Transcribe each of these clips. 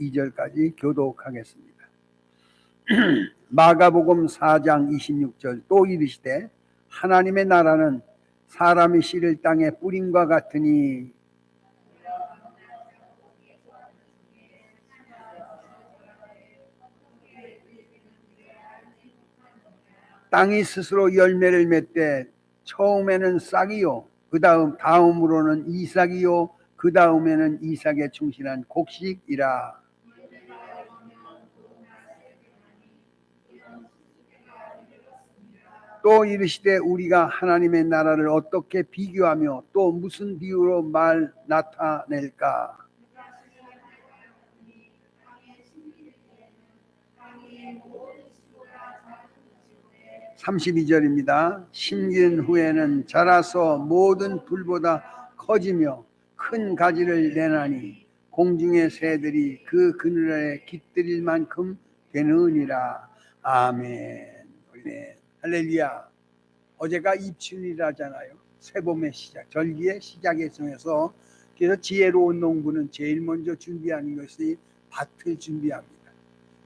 22절까지 교독하겠습니다. 마가복음 4장 26절 또 이르시되 하나님의 나라는 사람이 씨를 땅에 뿌림과 같으니 땅이 스스로 열매를 맺되 처음에는 싹이요 그 다음 다음으로는 이삭이요 그 다음에는 이삭에 충실한 곡식이라 또 이르시되 우리가 하나님의 나라를 어떻게 비교하며 또 무슨 비유로 말 나타낼까 32절입니다. 심긴 후에는 자라서 모든 풀보다 커지며 큰 가지를 내나니 공중의 새들이 그 그늘에 깃들일 만큼 되느니라. 아멘. 네. 할렐루야. 어제가 입춘이라잖아요. 새봄의 시작, 절기의 시작에 정해서 그래서 지혜로운 농부는 제일 먼저 준비하는 것이 밭을 준비합니다.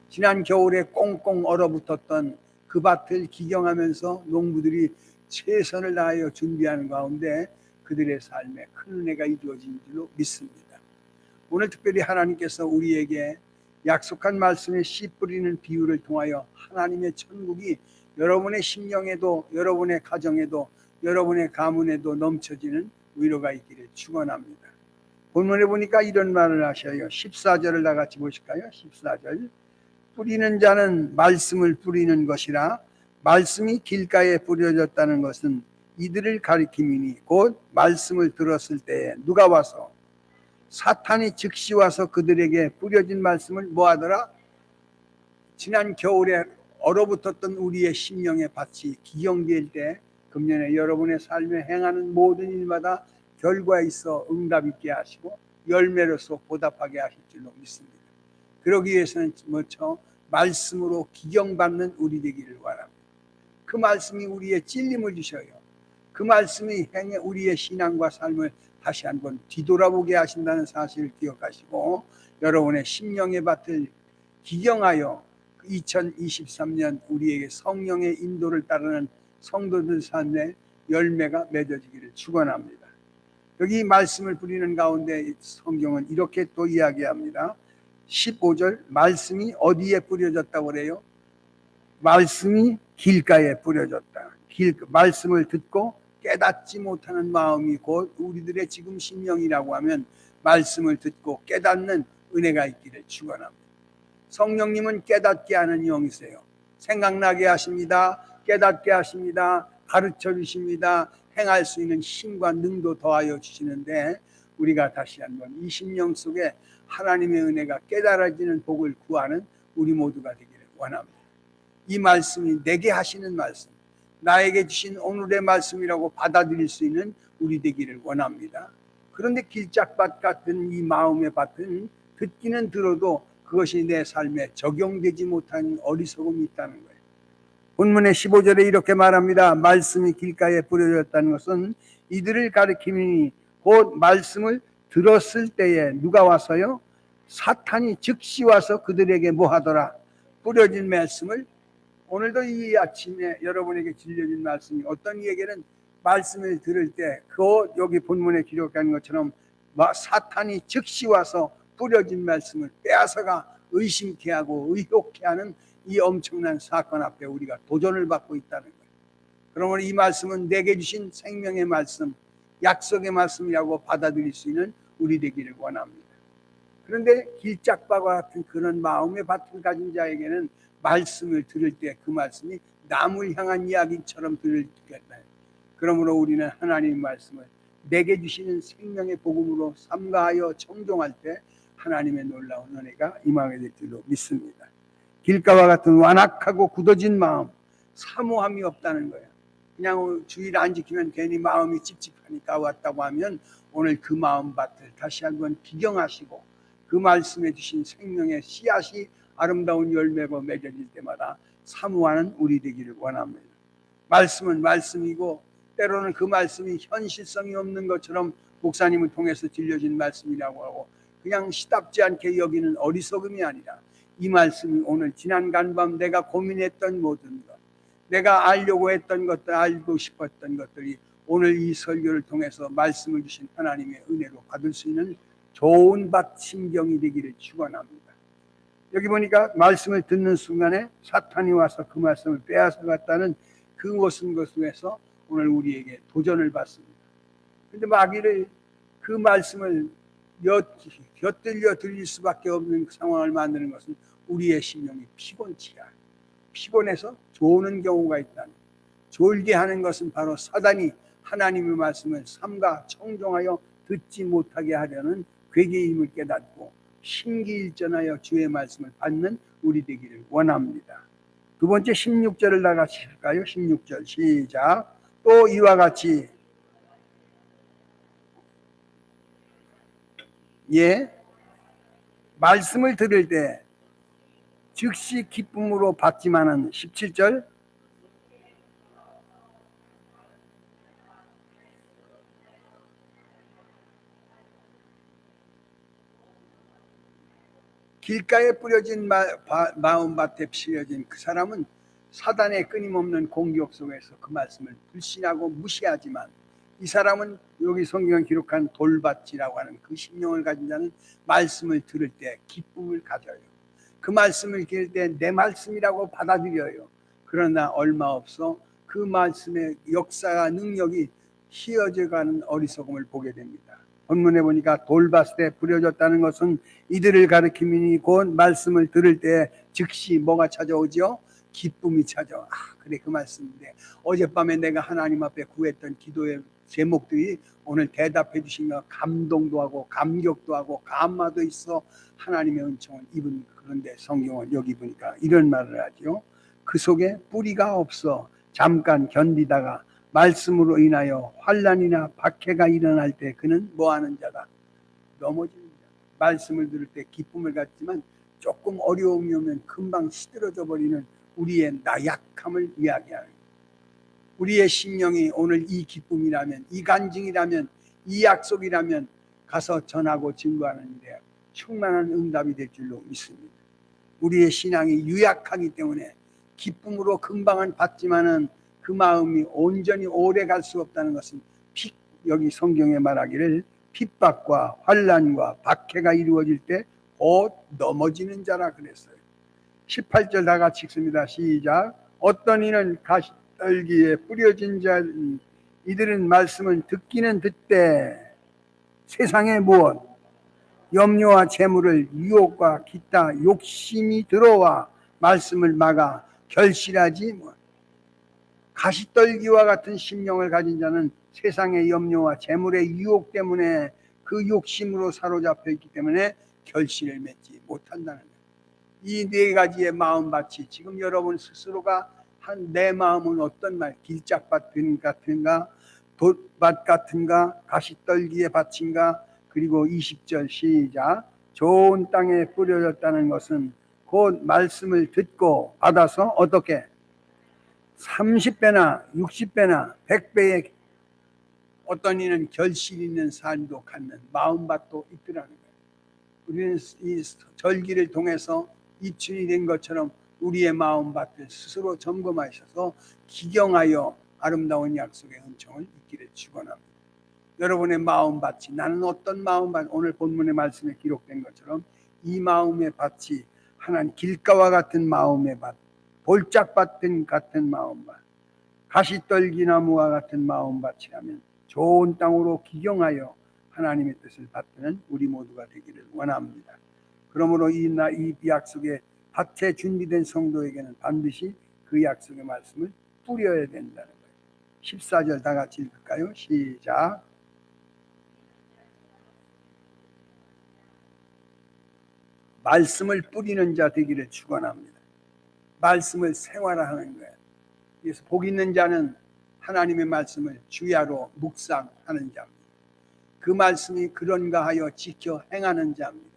지난 겨울에 꽁꽁 얼어붙었던 그 밭을 기경하면서 농부들이 최선을 다하여 준비하는 가운데 그들의 삶에 큰 은혜가 이루어진 줄로 믿습니다. 오늘 특별히 하나님께서 우리에게 약속한 말씀에 씨 뿌리는 비유를 통하여 하나님의 천국이 여러분의 심령에도 여러분의 가정에도 여러분의 가문에도 넘쳐지는 위로가 있기를 축원합니다. 본문에 보니까 이런 말을 하셔요. 14절을 다 같이 보실까요? 14절. 뿌리는 자는 말씀을 뿌리는 것이라 말씀이 길가에 뿌려졌다는 것은 이들을 가리킴이니 곧 말씀을 들었을 때에 누가 와서 사탄이 즉시 와서 그들에게 뿌려진 말씀을 뭐하더라? 지난 겨울에 얼어붙었던 우리의 심령의 밭이 기경될 때 금년에 여러분의 삶에 행하는 모든 일마다 결과에 있어 응답 있게 하시고 열매로서 보답하게 하실 줄로 믿습니다. 그러기 위해서는 뭐죠? 말씀으로 기경받는 우리 되기를 바랍니다. 그 말씀이 우리의 찔림을 주셔요. 그 말씀이 행해 우리의 신앙과 삶을 다시 한번 뒤돌아보게 하신다는 사실을 기억하시고 여러분의 심령의 밭을 기경하여 2023년 우리에게 성령의 인도를 따르는 성도들 삶에 열매가 맺어지기를 축원합니다. 여기 말씀을 부리는 가운데 성경은 이렇게 또 이야기합니다. 15절 말씀이 어디에 뿌려졌다고 그래요? 말씀이 길가에 뿌려졌다. 길 말씀을 듣고 깨닫지 못하는 마음이 곧 우리들의 지금 심령이라고 하면 말씀을 듣고 깨닫는 은혜가 있기를 축원합니다. 성령님은 깨닫게 하는 영이세요. 생각나게 하십니다. 깨닫게 하십니다. 가르쳐 주십니다. 행할 수 있는 힘과 능도 더하여 주시는데 우리가 다시 한번 이 심령 속에 하나님의 은혜가 깨달아지는 복을 구하는 우리 모두가 되기를 원합니다. 이 말씀이 내게 하시는 말씀, 나에게 주신 오늘의 말씀이라고 받아들일 수 있는 우리 되기를 원합니다. 그런데 길짝밭 같은 이 마음의 밭은 듣기는 들어도 그것이 내 삶에 적용되지 못한 어리석음이 있다는 거예요. 본문의 15절에 이렇게 말합니다. 말씀이 길가에 뿌려졌다는 것은 이들을 가리키니 곧 말씀을 들었을 때에 누가 와서요? 사탄이 즉시 와서 그들에게 뭐 하더라? 뿌려진 말씀을 오늘도 이 아침에 여러분에게 들려진 말씀이 어떤 이에게는 말씀을 들을 때 그 여기 본문에 기록한 것처럼 사탄이 즉시 와서 뿌려진 말씀을 빼앗아가 의심케 하고 의혹케 하는 이 엄청난 사건 앞에 우리가 도전을 받고 있다는 거예요. 그러므로 이 말씀은 내게 주신 생명의 말씀, 약속의 말씀이라고 받아들일 수 있는 우리 되기를 원합니다. 그런데 길짝과 같은 그런 마음의 밭을 가진 자에게는 말씀을 들을 때 그 말씀이 남을 향한 이야기처럼 들릴 때겠나요? 그러므로 우리는 하나님 말씀을 내게 주시는 생명의 복음으로 삼가하여 청종할 때 하나님의 놀라운 은혜가 임하게 될 줄로 믿습니다. 길가와 같은 완악하고 굳어진 마음, 사모함이 없다는 거예요. 그냥 주일 안 지키면 괜히 마음이 찝찝하니까 왔다고 하면 오늘 그 마음밭을 다시 한번 기경하시고 그 말씀해 주신 생명의 씨앗이 아름다운 열매가 맺어질 때마다 사모하는 우리 되기를 원합니다. 말씀은 말씀이고 때로는 그 말씀이 현실성이 없는 것처럼 목사님을 통해서 들려진 말씀이라고 하고 그냥 시답지 않게 여기는 어리석음이 아니라 이 말씀이 오늘 지난 간밤 내가 고민했던 모든 것, 내가 알려고 했던 것들, 알고 싶었던 것들이 오늘 이 설교를 통해서 말씀을 주신 하나님의 은혜로 받을 수 있는 좋은 밭 심경이 되기를 축원합니다. 여기 보니까 말씀을 듣는 순간에 사탄이 와서 그 말씀을 빼앗아 갔다는 그 모든 것에서 오늘 우리에게 도전을 받습니다. 근데 마귀를 그 말씀을 엿, 곁들여 드릴 수밖에 없는 그 상황을 만드는 것은 우리의 심령이 피곤치야. 피곤해서 조는 경우가 있다는. 졸게 하는 것은 바로 사단이 하나님의 말씀을 삼가 청종하여 듣지 못하게 하려는 괴계임을 깨닫고 신기일전하여 주의 말씀을 받는 우리 되기를 원합니다. 두 번째 16절을 나같이 할까요? 16절 시작. 또 이와 같이 예? 말씀을 들을 때 즉시 기쁨으로 받지만은 17절? 길가에 뿌려진 마, 바, 마음밭에 피어진 그 사람은 사단의 끊임없는 공격 속에서 그 말씀을 불신하고 무시하지만 이 사람은 여기 성경 기록한 돌밭이라고 하는 그 심령을 가진 자는 말씀을 들을 때 기쁨을 가져요. 그 말씀을 들을 때 내 말씀이라고 받아들여요. 그러나 얼마 없어 그 말씀의 역사와 능력이 희어져 가는 어리석음을 보게 됩니다. 본문에 보니까 돌밭에 뿌려졌다는 것은 이들을 가리키니 곧 말씀을 들을 때 즉시 뭐가 찾아오죠? 기쁨이 찾아와. 아, 그래 그 말씀인데 어젯밤에 내가 하나님 앞에 구했던 기도의 제목들이 오늘 대답해 주신 거 감동도 하고 감격도 하고 감마도 있어 하나님의 은총을 입은 그런데 성경은 여기 보니까 이런 말을 하죠. 그 속에 뿌리가 없어 잠깐 견디다가 말씀으로 인하여 환란이나 박해가 일어날 때 그는 뭐하는 자다 넘어지는 자. 말씀을 들을 때 기쁨을 갖지만 조금 어려움이 오면 금방 시들어져 버리는 우리의 나약함을 이야기하는. 우리의 심령이 오늘 이 기쁨이라면 이 간증이라면 이 약속이라면 가서 전하고 증거하는데 충만한 응답이 될 줄로 믿습니다. 우리의 신앙이 유약하기 때문에 기쁨으로 금방은 받지만은 그 마음이 온전히 오래 갈 수 없다는 것은 피, 여기 성경에 말하기를 핍박과 환란과 박해가 이루어질 때 곧 넘어지는 자라 그랬어요. 18절 다 같이 읽습니다. 시작. 어떤 이는 가시 떨기에 뿌려진 자 이들은 말씀을 듣기는 듣되 세상에 무엇 염려와 재물을 유혹과 기타 욕심이 들어와 말씀을 막아 결실하지 뭐 가시떨기와 같은 심령을 가진 자는 세상의 염려와 재물의 유혹 때문에 그 욕심으로 사로잡혀 있기 때문에 결실을 맺지 못한다는. 이 네 가지의 마음밭이 지금 여러분 스스로가 한 내 마음은 어떤 말 길짝밭 같은가 돛밭 같은가 가시떨기의 밭인가 그리고 20절 시작 좋은 땅에 뿌려졌다는 것은 곧 말씀을 듣고 받아서 어떻게 30배나 60배나 100배의 어떤 이는 결실 있는 삶도 갖는 마음밭도 있더라는 거예요. 우리는 이 절기를 통해서 이춘이 된 것처럼 우리의 마음 밭을 스스로 점검하셔서 기경하여 아름다운 약속의 은총을 잊기를 축원합니다. 여러분의 마음 밭이 나는 어떤 마음 밭 오늘 본문의 말씀에 기록된 것처럼 이 마음의 밭이 하나님 길가와 같은 마음의 밭 볼짝밭 같은 마음 밭 가시떨기나무와 같은 마음 밭이라면 좋은 땅으로 기경하여 하나님의 뜻을 받드는 우리 모두가 되기를 원합니다. 그러므로 이, 나, 이 약속의 밭에 준비된 성도에게는 반드시 그 약속의 말씀을 뿌려야 된다는 거예요. 14절 다 같이 읽을까요? 시작. 말씀을 뿌리는 자 되기를 축원합니다. 말씀을 생활화하는 거예요. 그래서 복 있는 자는 하나님의 말씀을 주야로 묵상하는 자입니다. 그 말씀이 그런가 하여 지켜 행하는 자입니다.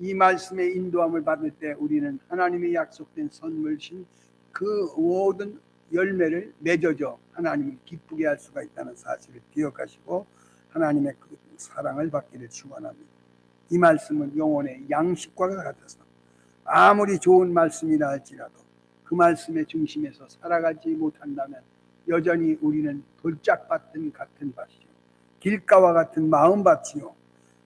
이 말씀의 인도함을 받을 때 우리는 하나님의 약속된 선물신 그 모든 열매를 맺어줘 하나님을 기쁘게 할 수가 있다는 사실을 기억하시고 하나님의 그 사랑을 받기를 축원합니다. 이 말씀은 영혼의 양식과 같아서 아무리 좋은 말씀이라 할지라도 그 말씀의 중심에서 살아가지 못한다면 여전히 우리는 돌짝밭은 같은 밭이요 길가와 같은 마음밭이요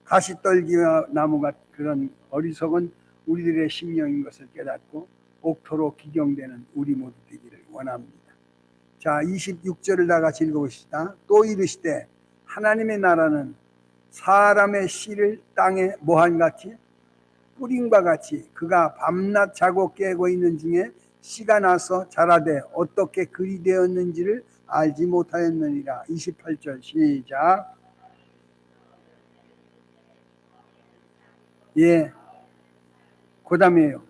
가시떨기와 나무가 그런 어리석은 우리들의 심령인 것을 깨닫고 옥토로 기경되는 우리 모두 되기를 원합니다. 자, 26절을 다 같이 읽어보시다. 또 이르시되 하나님의 나라는 사람의 씨를 땅에 뭐한 같이 뿌린과 같이 그가 밤낮 자고 깨고 있는 중에 씨가 나서 자라되 어떻게 그리 되었는지를 알지 못하였느니라. 28절 시작. 예. 그 다음에요.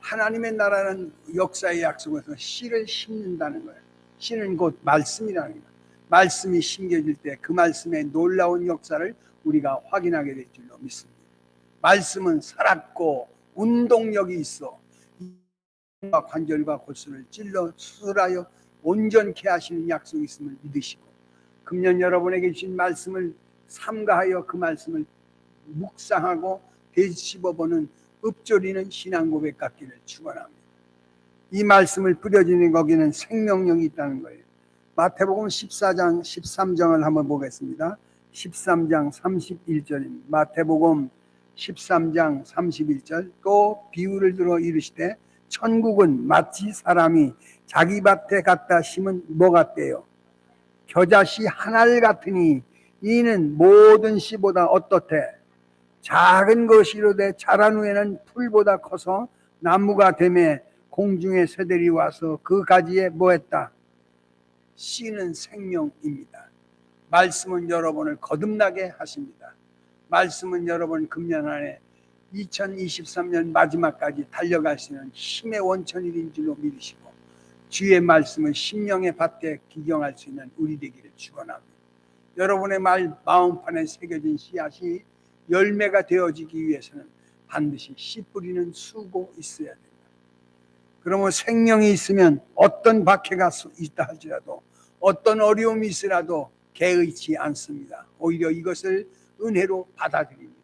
하나님의 나라는 역사의 약속에서 씨를 심는다는 거예요. 씨는 곧 말씀이라는 거예요. 말씀이 심겨질 때 그 말씀의 놀라운 역사를 우리가 확인하게 될 줄로 믿습니다. 말씀은 살았고 운동력이 있어 관절과 골수를 찔러 수술하여 온전케 하시는 약속이 있음을 믿으시고 금년 여러분에게 주신 말씀을 삼가하여 그 말씀을 묵상하고 되씹어보는 읊조리는 신앙 고백 같기를 축원합니다. 이 말씀을 뿌려지는 거기는 생명력이 있다는 거예요. 마태복음 14장 13장을 한번 보겠습니다. 13장 31절입니다. 마태복음 13장 31절 또 비유를 들어 이르시되 천국은 마치 사람이 자기 밭에 갖다 심은 뭐 같대요? 겨자씨 하나를 같으니 이는 모든 씨보다 어떻대? 작은 것이로되 자란 후에는 풀보다 커서 나무가 되매 공중의 새들이 와서 그 가지에 뭐했다? 씨는 생명입니다. 말씀은 여러분을 거듭나게 하십니다. 말씀은 여러분 금년 안에 2023년 마지막까지 달려갈 수 있는 힘의 원천일인 줄로 믿으시고 주의 말씀은 심령의 밭에 기경할 수 있는 우리 되기를 축원합니다. 여러분의 말 마음판에 새겨진 씨앗이 열매가 되어지기 위해서는 반드시 씨 뿌리는 수고 있어야 된다. 그러면 생명이 있으면 어떤 박해가 있다 할지라도 어떤 어려움이 있으라도 개의치 않습니다. 오히려 이것을 은혜로 받아들입니다.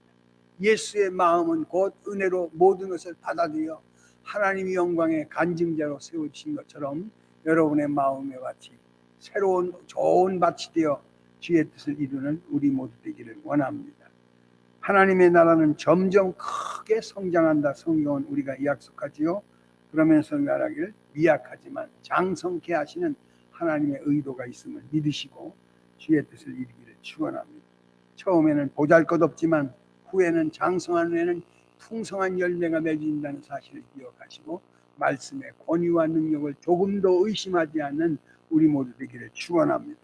예수의 마음은 곧 은혜로 모든 것을 받아들여 하나님의 영광의 간증자로 세우신 것처럼 여러분의 마음의 밭이 새로운 좋은 밭이 되어 주의 뜻을 이루는 우리 모두 되기를 원합니다. 하나님의 나라는 점점 크게 성장한다. 성경은 우리가 약속하지요. 그러면서 말하기를 미약하지만 장성케 하시는 하나님의 의도가 있음을 믿으시고 주의 뜻을 이루기를 축원합니다. 처음에는 보잘것없지만 후에는 장성한 후에는 풍성한 열매가 맺어진다는 사실을 기억하시고 말씀의 권위와 능력을 조금도 의심하지 않는 우리 모두 되기를 축원합니다.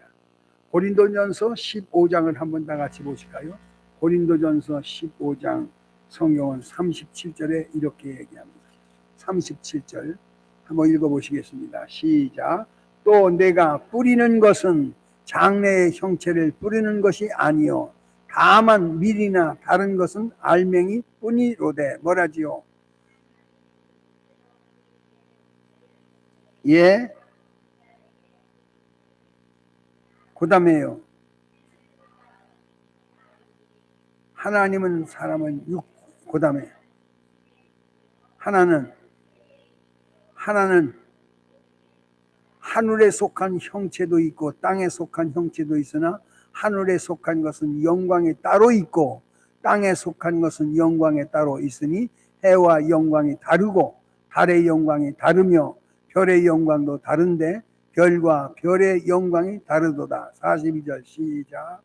고린도전서 15장을 한번 다 같이 보실까요? 고린도전서 15장 성경은 37절에 이렇게 얘기합니다. 37절 한번 읽어보시겠습니다. 시작. 또 내가 뿌리는 것은 장래의 형체를 뿌리는 것이 아니요 다만 밀이나 다른 것은 알맹이 뿐이로되 뭐라지요? 예. 그 다음에요. 하나님은 사람은 육, 그 다음에 하나는 하나는 하늘에 속한 형체도 있고 땅에 속한 형체도 있으나 하늘에 속한 것은 영광에 따로 있고 땅에 속한 것은 영광에 따로 있으니 해와 영광이 다르고 달의 영광이 다르며 별의 영광도 다른데 별과 별의 영광이 다르도다. 42절 시작.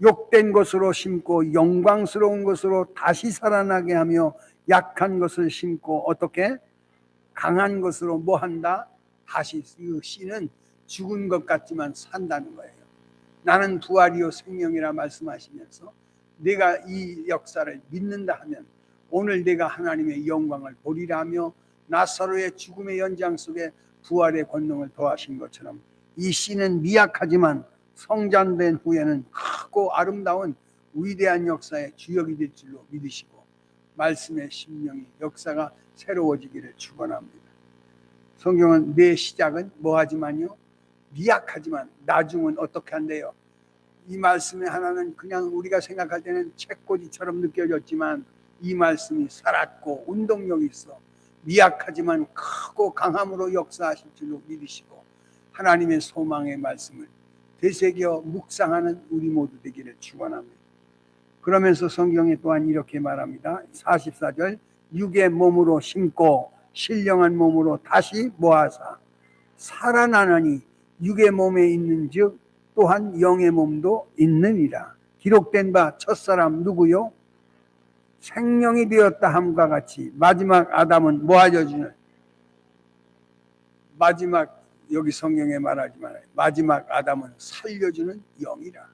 욕된 것으로 심고 영광스러운 것으로 다시 살아나게 하며 약한 것을 심고 어떻게 강한 것으로 뭐 한다? 다시 이 씨는 죽은 것 같지만 산다는 거예요. 나는 부활이요 생명이라 말씀하시면서 내가 이 역사를 믿는다 하면 오늘 내가 하나님의 영광을 보리라 며 나사로의 죽음의 연장 속에 부활의 권능을 더하신 것처럼 이 씨는 미약하지만 성장된 후에는 크고 아름다운 위대한 역사의 주역이 될 줄로 믿으시고 말씀의 심령이 역사가 새로워지기를 축원합니다. 성경은 내 시작은 뭐하지만요 미약하지만 나중은 어떻게 한대요? 이 말씀의 하나는 그냥 우리가 생각할 때는 책꽂이처럼 느껴졌지만 이 말씀이 살았고 운동력이 있어 미약하지만 크고 강함으로 역사하실 줄로 믿으시고 하나님의 소망의 말씀을 되새겨 묵상하는 우리 모두 되기를 축원합니다. 그러면서 성경에 또한 이렇게 말합니다. 44절 육의 몸으로 심고 신령한 몸으로 다시 모아사 살아나느니 육의 몸에 있는즉 또한 영의 몸도 있느니라. 기록된 바 첫사람 누구요? 생명이 되었다 함과 같이 마지막 아담은 뭐하여 주는 마지막 여기 성경에 말하지만 마지막 아담은 살려주는 영이라.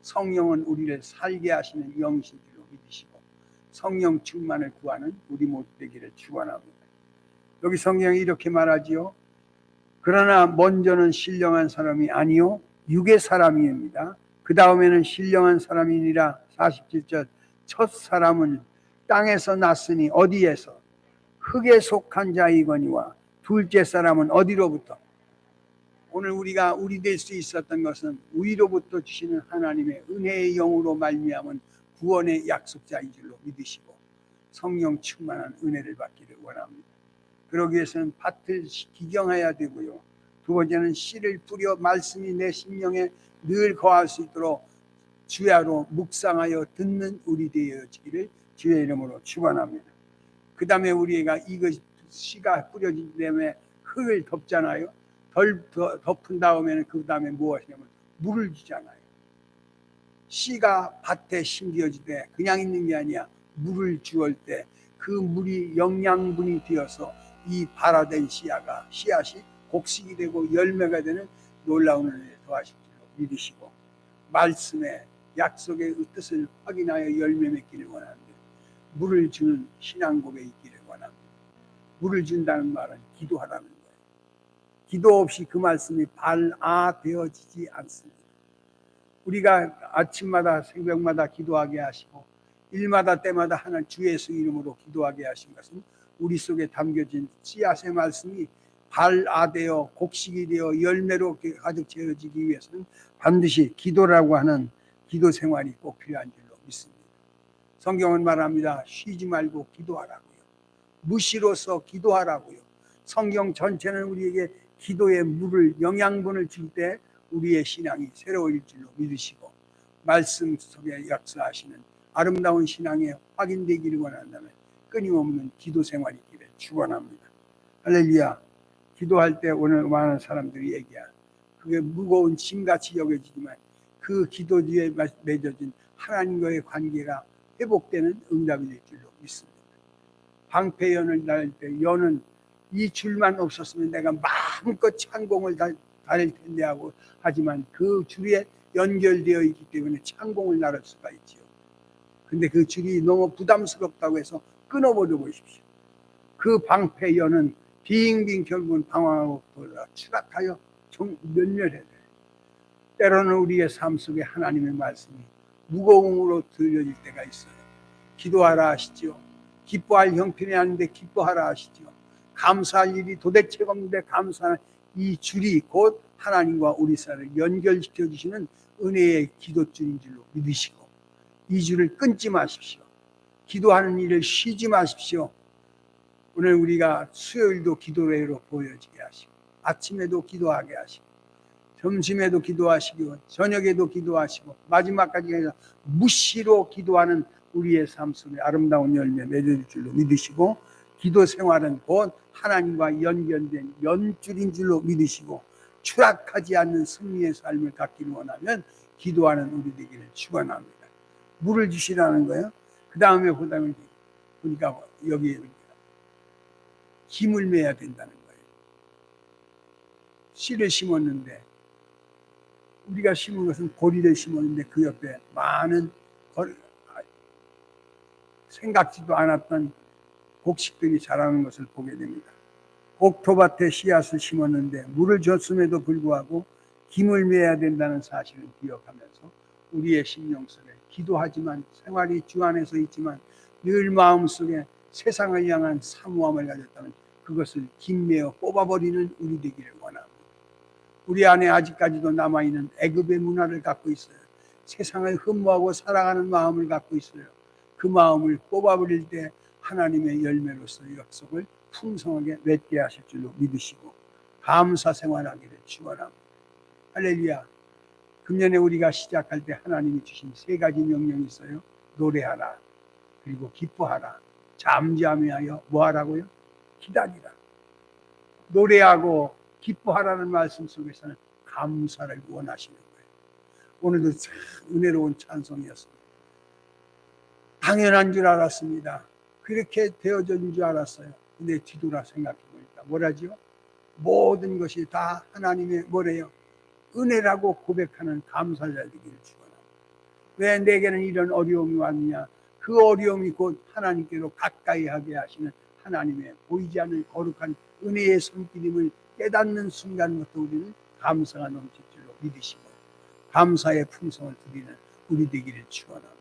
성령은 우리를 살게 하시는 영이신 줄로 믿으시고 성령 충만을 구하는 우리 모두 되기를 축원합니다. 여기 성경이 이렇게 말하지요. 그러나 먼저는 신령한 사람이 아니요 육의 사람이입니다. 그 다음에는 신령한 사람이니라 47절 첫 사람은 땅에서 났으니 어디에서 흙에 속한 자이거니와 둘째 사람은 어디로부터 오늘 우리가 우리 될 수 있었던 것은 위로부터 주시는 하나님의 은혜의 영으로 말미암은 구원의 약속자인 줄로 믿으시고 성령 충만한 은혜를 받기를 원합니다. 그러기 위해서는 밭을 기경해야 되고요. 두 번째는 씨를 뿌려 말씀이 내 심령에 늘 거할 수 있도록 주야로 묵상하여 듣는 우리 되어지기를 주의 이름으로 축원합니다. 그 다음에 우리가 이것 씨가 뿌려진 다음에 흙을 덮잖아요. 덜 더- 덮은 다음에는 그 다음에 무엇이냐면 물을 주잖아요. 씨가 밭에 심겨질 때 그냥 있는 게 아니야. 물을 주을 때그 물이 영양분이 되어서 이 발화된 씨앗가 씨앗이 곡식이 되고 열매가 되는 놀라운 은혜를 더하실 줄로 믿으시고 말씀의 약속의 뜻을 확인하여 열매 맺기를 원하는데 물을 주는 신앙 고백이 있기를 원합니다. 물을 준다는 말은 기도하라는 거예요. 기도 없이 그 말씀이 발아되어지지 않습니다. 우리가 아침마다 새벽마다 기도하게 하시고 일마다 때마다 하는 주 예수 이름으로 기도하게 하신 것은 우리 속에 담겨진 씨앗의 말씀이 발아되어 곡식이 되어 열매로 가득 채워지기 위해서는 반드시 기도라고 하는 기도 생활이 꼭 필요한 줄로 믿습니다. 성경은 말합니다. 쉬지 말고 기도하라고요. 무시로서 기도하라고요. 성경 전체는 우리에게 기도의 물을 영양분을 줄 때 우리의 신앙이 새로워질 줄로 믿으시고 말씀 속에 역사하시는 아름다운 신앙에 확인되기를 원한다면 끊임없는 기도 생활이 있기를 축원합니다. 할렐루야. 기도할 때 오늘 많은 사람들이 얘기한 그게 무거운 짐같이 여겨지지만 그 기도 뒤에 맺어진 하나님과의 관계가 회복되는 응답이 될 줄로 믿습니다. 방패연을 날때 연은 이 줄만 없었으면 내가 마음껏 창공을 달, 달릴 텐데 하고 하지만 그 줄에 연결되어 있기 때문에 창공을 나를 수가 있지요. 근데 그 줄이 너무 부담스럽다고 해서 끊어버려 보십시오. 그 방패연은 빙빙 결국은 방황하고 추락하여 정 멸멸해야 돼. 때로는 우리의 삶 속에 하나님의 말씀이 무거움으로 들려질 때가 있어요. 기도하라 하시지요. 기뻐할 형편이 아닌데 기뻐하라 하시지요. 감사할 일이 도대체가 없는데 감사하는 이 줄이 곧 하나님과 우리 사이를 연결시켜 주시는 은혜의 기도줄인 줄로 믿으시고 이 줄을 끊지 마십시오. 기도하는 일을 쉬지 마십시오. 오늘 우리가 수요일도 기도회로 보여지게 하시고 아침에도 기도하게 하시고 점심에도 기도하시고 저녁에도 기도하시고 마지막까지 무시로 기도하는 우리의 삶 속에 아름다운 열매 맺을 줄로 믿으시고 기도 생활은 곧 하나님과 연결된 연줄인 줄로 믿으시고 추락하지 않는 승리의 삶을 갖기를 원하면 기도하는 우리 되기를 축원합니다. 물을 주시라는 거예요. 그 다음에 보다면 보니까 여기 힘을 매야 된다는 거예요. 씨를 심었는데 우리가 심은 것은 고리를 심었는데 그 옆에 많은 걸- 생각지도 않았던 곡식들이 자라는 것을 보게 됩니다. 옥토밭에 씨앗을 심었는데 물을 줬음에도 불구하고 김을 매야 된다는 사실을 기억하면서 우리의 심령 속에 기도하지만 생활이 주 안에서 있지만 늘 마음속에 세상을 향한 사모함을 가졌다는 그것을 김매어 뽑아버리는 우리 되기를 원합니다. 우리 안에 아직까지도 남아있는 애굽의 문화를 갖고 있어요. 세상을 흠모하고 사랑하는 마음을 갖고 있어요. 그 마음을 뽑아버릴 때 하나님의 열매로서 약속을 풍성하게 맺게 하실 줄로 믿으시고 감사 생활하기를 축원합니다. 할렐루야. 금년에 우리가 시작할 때 하나님이 주신 세 가지 명령이 있어요. 노래하라. 그리고 기뻐하라. 잠잠하여 뭐 하라고요? 기다리라. 노래하고 기뻐하라는 말씀 속에서는 감사를 원하시는 거예요. 오늘도 참 은혜로운 찬송이었습니다. 당연한 줄 알았습니다. 그렇게 되어진 줄 알았어요. 근데 뒤돌아 생각해 보니까 뭐라지요? 모든 것이 다 하나님의 뭐래요? 은혜라고 고백하는 감사자 되기를 축원합니다. 왜 내게는 이런 어려움이 왔느냐? 그 어려움이 곧 하나님께로 가까이 하게 하시는 하나님의 보이지 않는 거룩한 은혜의 손길임을 깨닫는 순간부터 우리는 감사가 넘칠 줄로 믿으시고 감사의 풍성을 드리는 우리 되기를 축원합니다.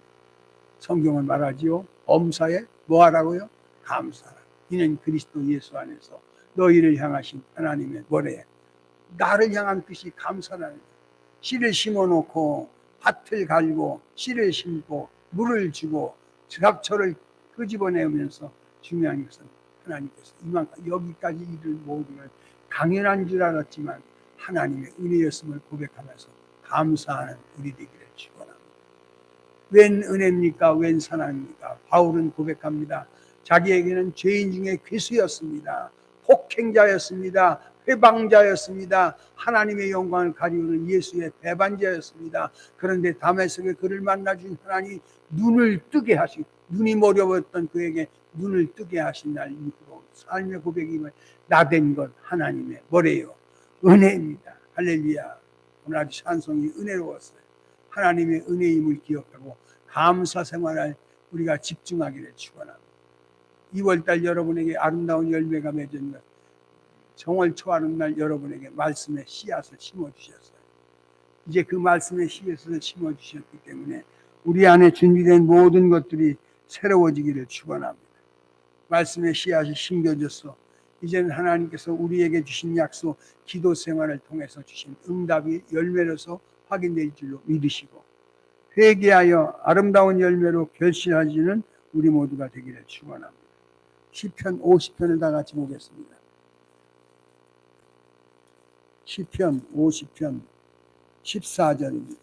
성경은 말하지요. 범사에 뭐하라고요? 감사라. 이는 그리스도 예수 안에서 너희를 향하신 하나님의 뭐래? 나를 향한 뜻이 감사라는. 씨를 심어놓고 밭을 갈고 씨를 심고 물을 주고 지갑초를 끄집어내면서 중요한 것은 하나님께서 이만큼 여기까지 이를 걸 당연한 줄 알았지만 하나님의 은혜였음을 고백하면서 감사하는 우리 되기를 축원합니다. 웬 은혜입니까? 웬 사랑입니까? 바울은 고백합니다. 자기에게는 죄인 중에 괴수였습니다. 폭행자였습니다. 회방자였습니다. 하나님의 영광을 가리우는 예수의 배반자였습니다. 그런데 다메섹에 그를 만나 준 하나님 눈을 뜨게 하시 눈이 머려웠던 그에게 눈을 뜨게 하신 날 이후로 삶의 고백이 나된 것 하나님의 뭐래요? 은혜입니다. 할렐루야. 오늘 아주 찬송이 은혜로웠어요. 하나님의 은혜임을 기억하고 감사 생활을 우리가 집중하기를 축원합니다. 2월달 여러분에게 아름다운 열매가 맺은 것 정월 초하는 날 여러분에게 말씀의 씨앗을 심어 주셨어요. 이제 그 말씀의 씨앗을 심어 주셨기 때문에 우리 안에 준비된 모든 것들이 새로워지기를 축원합니다. 말씀의 씨앗이 심겨졌어. 이제는 하나님께서 우리에게 주신 약속, 기도 생활을 통해서 주신 응답이 열매로서 확인될 줄로 믿으시고 회개하여 아름다운 열매로 결실하지는 우리 모두가 되기를 축원합니다. 시편 50편을 다 같이 보겠습니다. 시편 50편 14절입니다.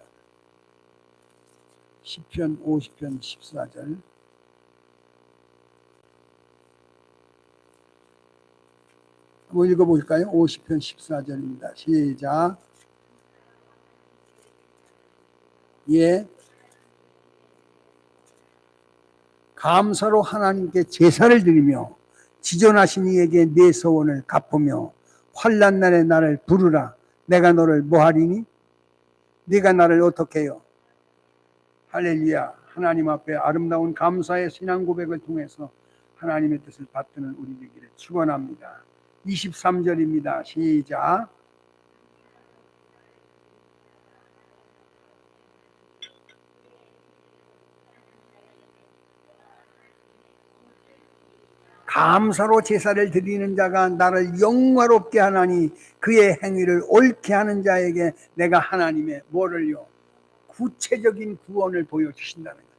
시편 50편 14절 한번 읽어볼까요? 50편 14절입니다. 시작 예 감사로 하나님께 제사를 드리며 지존하신 이에게 내 소원을 갚으며 환란 날에 나를 부르라. 내가 너를 뭐하리니? 네가 나를 어떻게 해요? 할렐루야. 하나님 앞에 아름다운 감사의 신앙 고백을 통해서 하나님의 뜻을 받드는 우리 되기를 축원합니다. 23절입니다. 시작 감사로 제사를 드리는 자가 나를 영화롭게 하나니 그의 행위를 옳게 하는 자에게 내가 하나님의 뭐를요 구체적인 구원을 보여주신다는 거예요.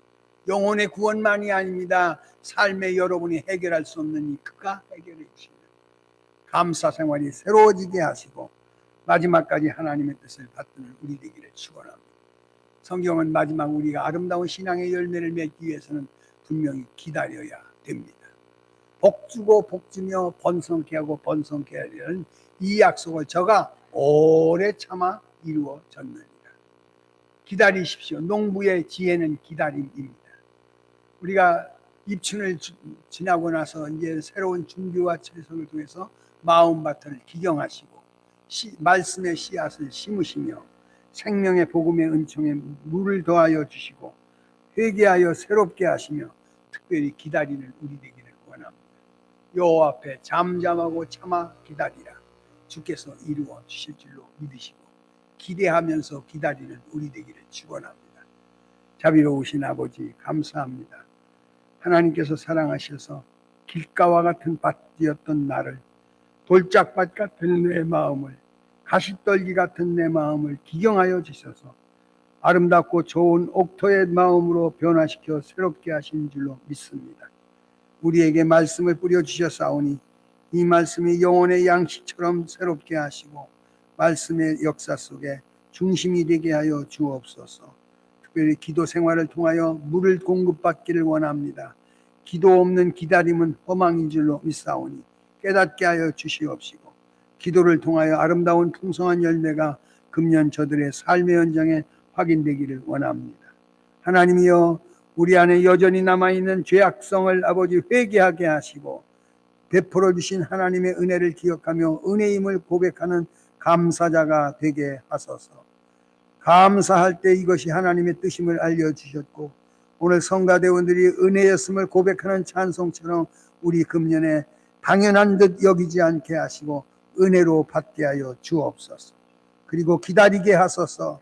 영혼의 구원만이 아닙니다. 삶의 여러분이 해결할 수 없는 이 그가 해결해 주신다. 감사 생활이 새로워지게 하시고 마지막까지 하나님의 뜻을 받드는 우리 되기를 축원합니다. 성경은 마지막 우리가 아름다운 신앙의 열매를 맺기 위해서는 분명히 기다려야 됩니다. 복주고 복주며 번성케 하고 번성케 하려는 이 약속을 저가 오래 참아 이루어졌느니라. 기다리십시오. 농부의 지혜는 기다림입니다. 우리가 입춘을 주- 지나고 나서 이제 새로운 준비와 철성을 통해서 마음밭을 기경하시고 씨- 말씀의 씨앗을 심으시며 생명의 복음의 은총에 물을 더하여 주시고 회개하여 새롭게 하시며 특별히 기다리는 우리 되기를 원합니다. 여호와 앞에 잠잠하고 참아 기다리라. 주께서 이루어 주실 줄로 믿으시고 기대하면서 기다리는 우리 되기를 축원합니다. 자비로우신 아버지 감사합니다. 하나님께서 사랑하셔서 길가와 같은 밭이었던 나를 돌짝밭 같은 내 마음을 가시떨기 같은 내 마음을 기경하여 주셔서 아름답고 좋은 옥토의 마음으로 변화시켜 새롭게 하신 줄로 믿습니다. 우리에게 말씀을 뿌려 주셨사오니 이 말씀이 영혼의 양식처럼 새롭게 하시고 말씀의 역사 속에 중심이 되게 하여 주옵소서. 특별히 기도 생활을 통하여 물을 공급받기를 원합니다. 기도 없는 기다림은 허망인 줄로 믿사오니 깨닫게 하여 주시옵시고 기도를 통하여 아름다운 풍성한 열매가 금년 저들의 삶의 현장에 확인되기를 원합니다. 하나님이여 우리 안에 여전히 남아있는 죄악성을 아버지 회개하게 하시고 베풀어 주신 하나님의 은혜를 기억하며 은혜임을 고백하는 감사자가 되게 하소서. 감사할 때 이것이 하나님의 뜻임을 알려주셨고 오늘 성가대원들이 은혜였음을 고백하는 찬송처럼 우리 금년에 당연한 듯 여기지 않게 하시고 은혜로 받게 하여 주옵소서. 그리고 기다리게 하소서.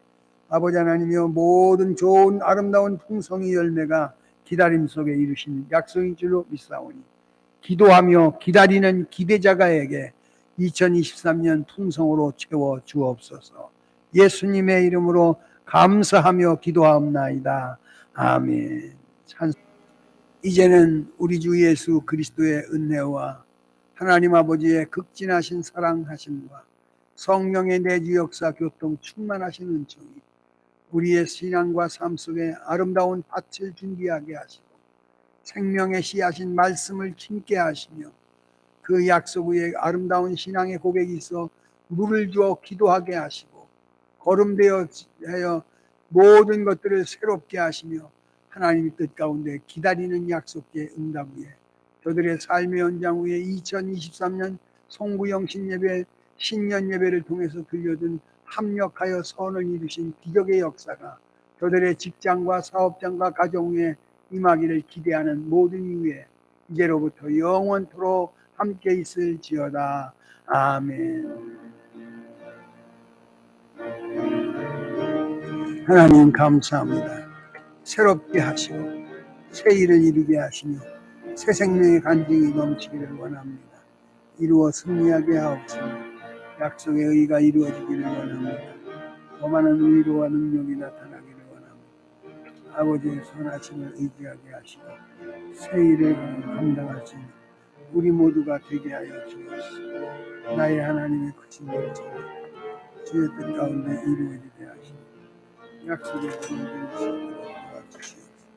아버지 하나님이여 모든 좋은 아름다운 풍성이 열매가 기다림 속에 이루신 약속인 줄로 믿사오니 기도하며 기다리는 기대자가에게 2023년 풍성으로 채워 주옵소서. 예수님의 이름으로 감사하며 기도하옵나이다. 아멘. 찬 이제는 우리 주 예수 그리스도의 은혜와 하나님 아버지의 극진하신 사랑하심과 성령의 내주 역사 교통 충만하신 은총이 우리의 신앙과 삶 속에 아름다운 밭을 준비하게 하시고 생명의 씨하신 말씀을 심게 하시며 그 약속 위에 아름다운 신앙의 고백이 있어 물을 주어 기도하게 하시고 거름되어 하여 모든 것들을 새롭게 하시며 하나님의 뜻 가운데 기다리는 약속의 응답 위에 저들의 삶의 현장 위에 2023년 송구영신 예배 신년 예배를 통해서 들려준 합력하여 선을 이루신 기적의 역사가 저들의 직장과 사업장과 가정 위에 임하기를 기대하는 모든 이유에 이제로부터 영원토록 함께 있을지어다. 아멘. 하나님 감사합니다. 새롭게 하시고 새 일을 이루게 하시며 새 생명의 간증이 넘치기를 원합니다. 이루어 승리하게 하옵시며 약속의 의가 이루어지기를 원합니다. 더 많은 의로와 능력이 나타나기를 원합니다. 아버지의 선하심을 의지하게 하시고 새 일을 감당할 수 있는 우리 모두가 되게 하여 주옵시고 나의 하나님의 크신 일처럼 주의 뜻 가운데 이루어지게 하시고 약속의 주시고 도와주시옵소서.